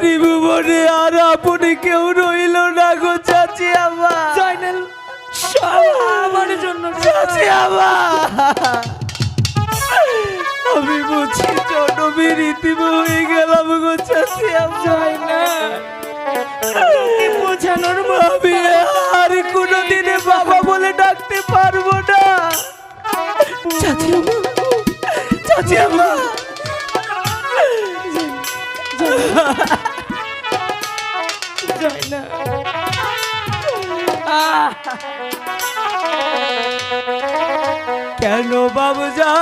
ত্রিভুবনে আর আপনি কেউ রইল না গো চাচি আমার জয়নাল আমার জন্য চাচি আমার আমি বুঝি জনমের ইতিম হয়ে গেলাম গো চাচি আমার জয়নাল বোঝানোর আমি আর কোনোদিনে বাবা বলে ডাকতে পারব না। চাচি আমার চাচি আমার কেন বাবু যা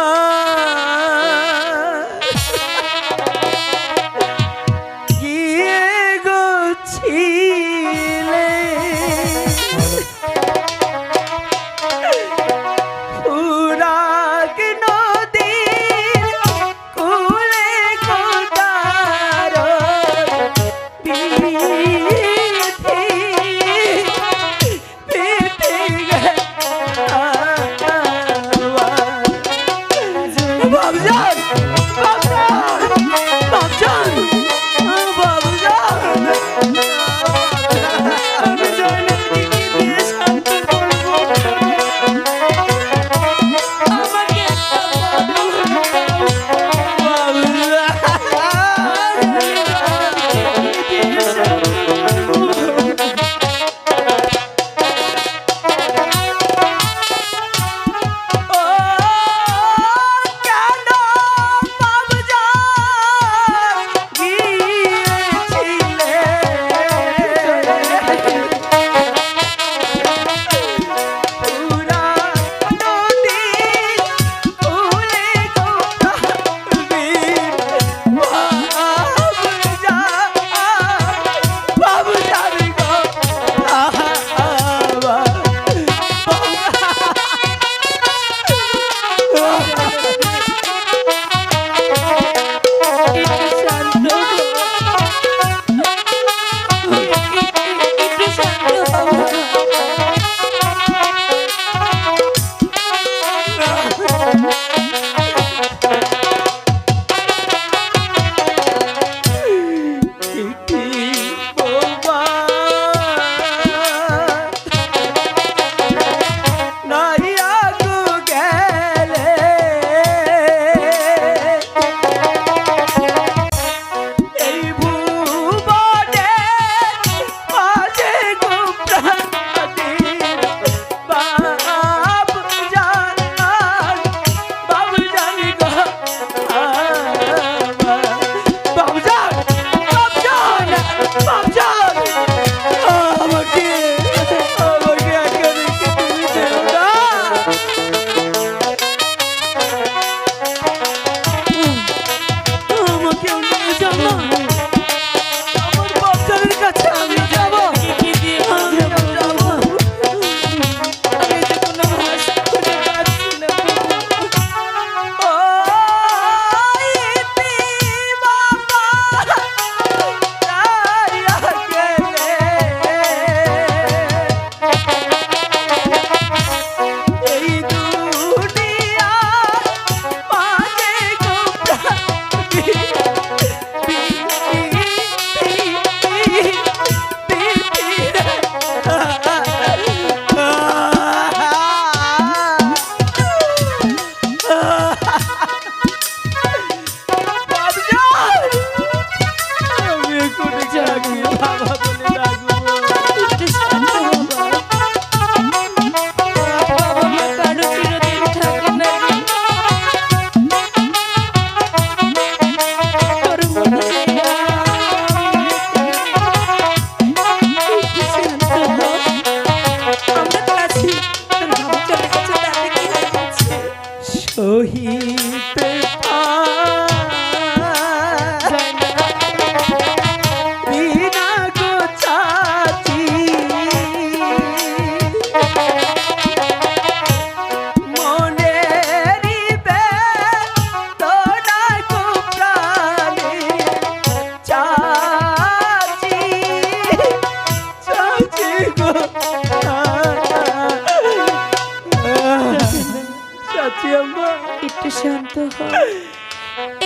যাচ্ছি আমরা একটু শান্ত হ।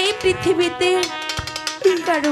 এই পৃথিবীতে কারও